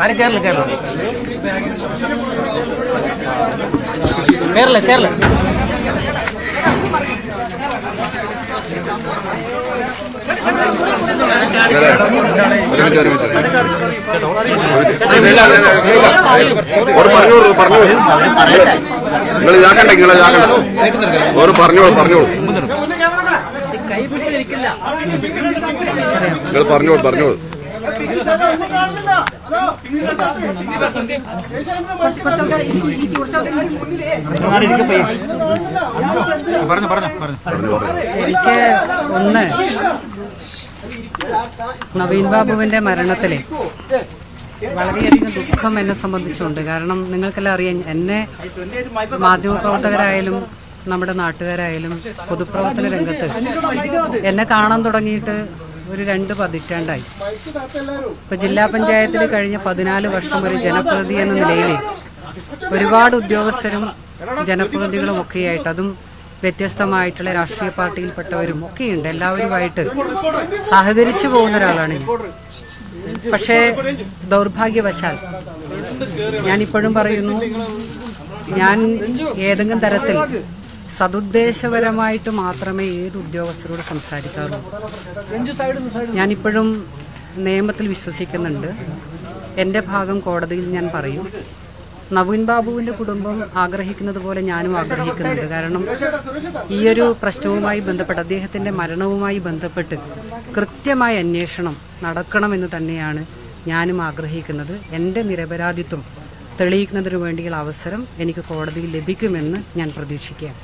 ആരും കേരള കേരള കേരള കേരള പറഞ്ഞോളൂ പറഞ്ഞോളൂ. നിങ്ങൾ ഇതാക്കണ്ട നിങ്ങൾ ഇതാക്കണ്ട. ഒരു പറഞ്ഞോളൂ പറഞ്ഞോളൂ. നിങ്ങൾ പറഞ്ഞോളൂ പറഞ്ഞോളൂ. എനിക്ക് ഒന്ന് നവീൻ ബാബുവിന്റെ മരണത്തിലെ വളരെയധികം ദുഃഖം എന്നെ സംബന്ധിച്ചുണ്ട്. കാരണം നിങ്ങൾക്കെല്ലാം അറിയാം എന്നെ മാധ്യമപ്രവർത്തകരായാലും നമ്മുടെ നാട്ടുകാരായാലും പൊതുപ്രവർത്തന രംഗത്ത് എന്നെ കാണാൻ തുടങ്ങിയിട്ട് ഒരു രണ്ട് പതിറ്റാണ്ടായി. ഇപ്പൊ ജില്ലാ പഞ്ചായത്തിൽ കഴിഞ്ഞ പതിനാല് വർഷം ഒരു ജനപ്രതി എന്ന നിലയിൽ ഒരുപാട് ഉദ്യോഗസ്ഥരും ജനപ്രതിനിധികളും ഒക്കെയായിട്ട് അതും വ്യത്യസ്തമായിട്ടുള്ള രാഷ്ട്രീയ പാർട്ടിയിൽപ്പെട്ടവരും ഒക്കെയുണ്ട്. എല്ലാവരുമായിട്ട് സഹകരിച്ചു പോകുന്ന ഒരാളാണ് പക്ഷേ ദൗർഭാഗ്യവശാൽ ഞാനിപ്പോഴും പറയുന്നു ഞാൻ ഏതെങ്കിലും തരത്തിൽ സതുദ്ദേശപരമായിട്ട് മാത്രമേ ഏത് ഉദ്യോഗസ്ഥരോട് സംസാരിക്കാറുള്ളൂ ഞാനിപ്പോഴും നിയമത്തിൽ വിശ്വസിക്കുന്നുണ്ട്. എന്റെ ഭാഗം കോടതിയിൽ ഞാൻ പറയും. നവീൻ ബാബുവിന്റെ കുടുംബം ആഗ്രഹിക്കുന്നത് പോലെ ഞാനും ആഗ്രഹിക്കുന്നുണ്ട്. കാരണം ഈയൊരു ഒരു പ്രശ്നവുമായി ബന്ധപ്പെട്ട് അദ്ദേഹത്തിന്റെ മരണവുമായി ബന്ധപ്പെട്ട് കൃത്യമായ അന്വേഷണം നടക്കണമെന്ന് തന്നെയാണ് ഞാനും ആഗ്രഹിക്കുന്നത്. എന്റെ നിരപരാധിത്വം തെളിയിക്കുന്നതിന് വേണ്ടിയുള്ള അവസരം എനിക്ക് കോടതിയിൽ ലഭിക്കുമെന്ന് ഞാൻ പ്രതീക്ഷിക്കാം